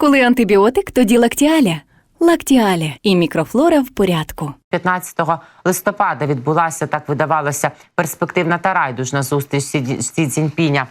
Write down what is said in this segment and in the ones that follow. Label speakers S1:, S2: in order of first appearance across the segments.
S1: Коли антибіотик, тоді лактіаля. Лактіаля і мікрофлора в порядку.
S2: 15 листопада відбулася так видавалося перспективна та райдужна зустріч Сі Цзіньпіня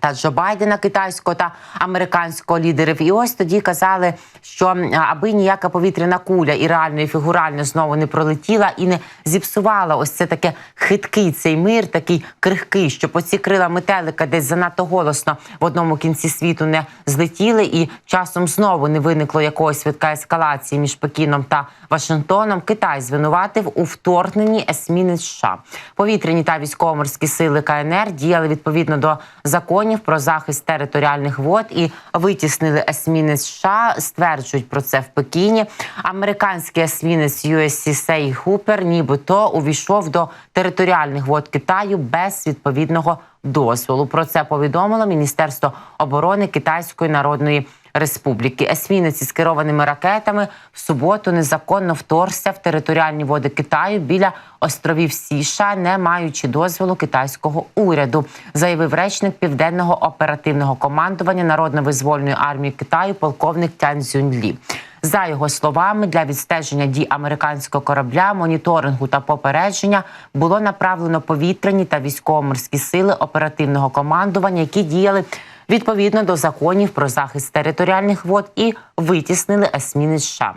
S2: та Джо Байдена, китайського та американського лідерів. І ось тоді казали, що аби ніяка повітряна куля і реально і фігурально знову не пролетіла і не зіпсувала ось це таке хиткий цей мир, такий крихкий, щоб оці крила метелика десь занадто голосно в одному кінці світу не злетіли, і часом знову не виникло якогось витка ескалації між Пекіном та Вашингтоном. Китай звинуватив у вторгненні есмінець США. Повітряні та військово-морські сили КНР діяли відповідно до законів про захист територіальних вод і витіснили есмінець США. Стверджують про це в Пекіні. Американський есмінець USC Сей Хупер, нібито увійшов до територіальних вод Китаю без відповідного дозволу. Про це повідомило Міністерство оборони Китайської Народної Республіки. Есмінець із керованими ракетами в суботу незаконно вторгся в територіальні води Китаю біля островів Сіша, не маючи дозволу китайського уряду, заявив речник південного оперативного командування Народно-визвольної армії Китаю, полковник Тянь Цзюньлі. За його словами, для відстеження дій американського корабля, моніторингу та попередження було направлено повітряні та військово-морські сили оперативного командування, які діяли відповідно до законів про захист територіальних вод і витіснили есміни США.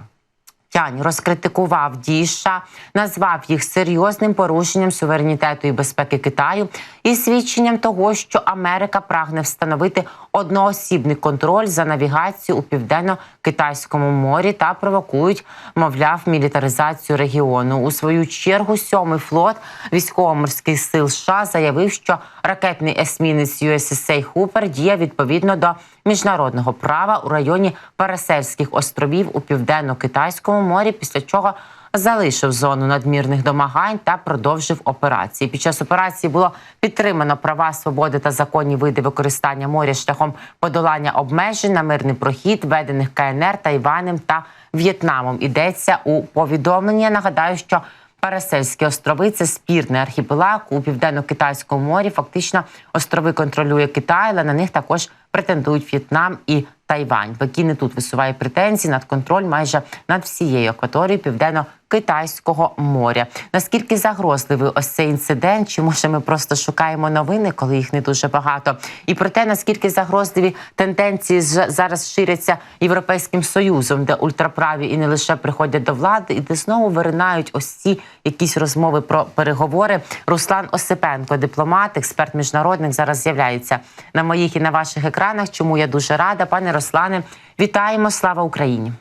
S2: Тянь розкритикував дії США, назвав їх серйозним порушенням суверенітету і безпеки Китаю і свідченням того, що Америка прагне встановити одноосібний контроль за навігацію у південно-китайському морі та провокують, мовляв, мілітаризацію регіону. У свою чергу сьомий флот військово-морських сил США заявив, що ракетний есмінець USSA Хупер діє відповідно до міжнародного права у районі Парасельських островів у південно-китайському морі, після чого залишив зону надмірних домагань та продовжив операції. Під час операції було підтримано права свободи та законні види використання моря шляхом подолання обмежень на мирний прохід, введених КНР, Тайванем та В'єтнамом. Йдеться у повідомленні. Я Нагадаю, що Парасельські острови це спірний архіпелаг у південно-китайському морі. Фактично, острови контролює Китай, але на них також претендують В'єтнам і Тайвань. Пекін і тут висуває претензії над контроль майже над всією акваторією південно-китайського моря. Наскільки загрозливий ось цей інцидент? Чи може ми просто шукаємо новини, коли їх не дуже багато? І про те, наскільки загрозливі тенденції зараз ширяться європейським союзом, де ультраправі і не лише приходять до влади, і де знову виринають ось ці якісь розмови про переговори. Руслан Осипенко, дипломат, експерт міжнародник, зараз з'являється на моїх і на ваших екранах. Чому я дуже рада, пане Руслане, вітаємо! Слава Україні!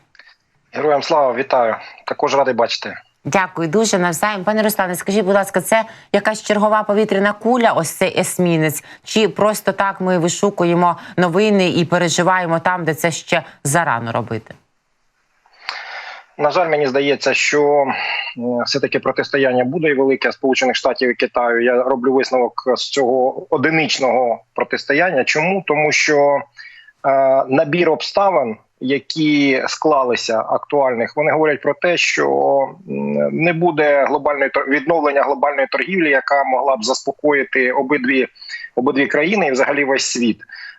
S3: Героям слава вітаю. Також радий бачити.
S2: Дякую дуже навзаєм. Пане Руслане, скажіть, будь ласка, це якась чергова повітряна куля, ось цей есмінець, чи просто так ми вишукуємо новини і переживаємо там, де це ще зарано робити?
S3: На жаль, мені здається, що все таки протистояння буде і велике Сполучених Штатів і Китаю. Я роблю висновок з цього одиничного протистояння. Чому тому, що е, набір обставин, які склалися актуальних, вони говорять про те, що не буде глобальної відновлення глобальної торгівлі, яка могла б заспокоїти обидві обидві країни і взагалі весь світ.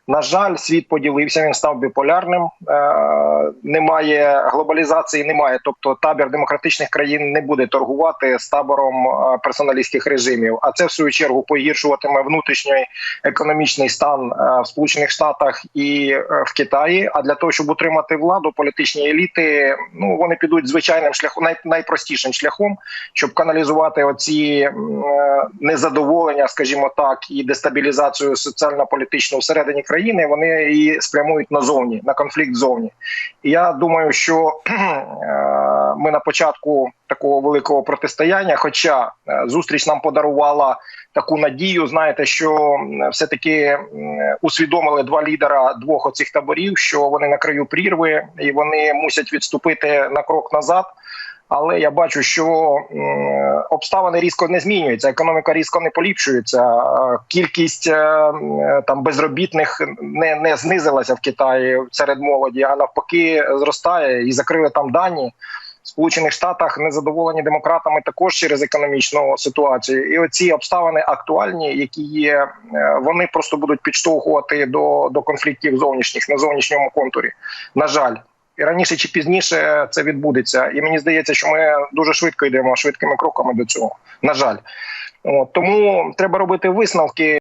S3: На жаль, світ поділився. Він став біполярним. Е, немає глобалізації, немає. Тобто, табір демократичних країн не буде торгувати з табором е, персоналістських режимів. А це в свою чергу погіршуватиме внутрішній економічний стан е, в Сполучених Штатах і в Китаї. А для того, щоб утримати владу, політичні еліти ну вони підуть звичайним шляхом, най, найпростішим шляхом, щоб каналізувати оці незадоволення, скажімо так, і дестабілізацію соціально-політичну всередині країни. Вони її спрямують назовні на конфлікт зовні. І я думаю, що е, ми на початку такого великого протистояння, хоча е, зустріч нам подарувала таку надію, знаєте, що все-таки усвідомили два лідера двох оцих таборів, що вони на краю прірви і вони мусять відступити на крок назад. Але я бачу, що обставини різко не змінюються, економіка різко не поліпшується. Кількість е, там безробітних не, не знизилася в Китаї серед молоді, а навпаки, зростає і закрили там дані. Сполучених Штатах незадоволені демократами також через економічну ситуацію. І оці обставини актуальні, які є, е, вони просто будуть підштовхувати до, до конфліктів зовнішніх на зовнішньому контурі. На жаль. І раніше чи пізніше це відбудеться, і мені здається, що ми дуже швидко йдемо швидкими кроками до цього. На жаль, От, тому треба робити висновки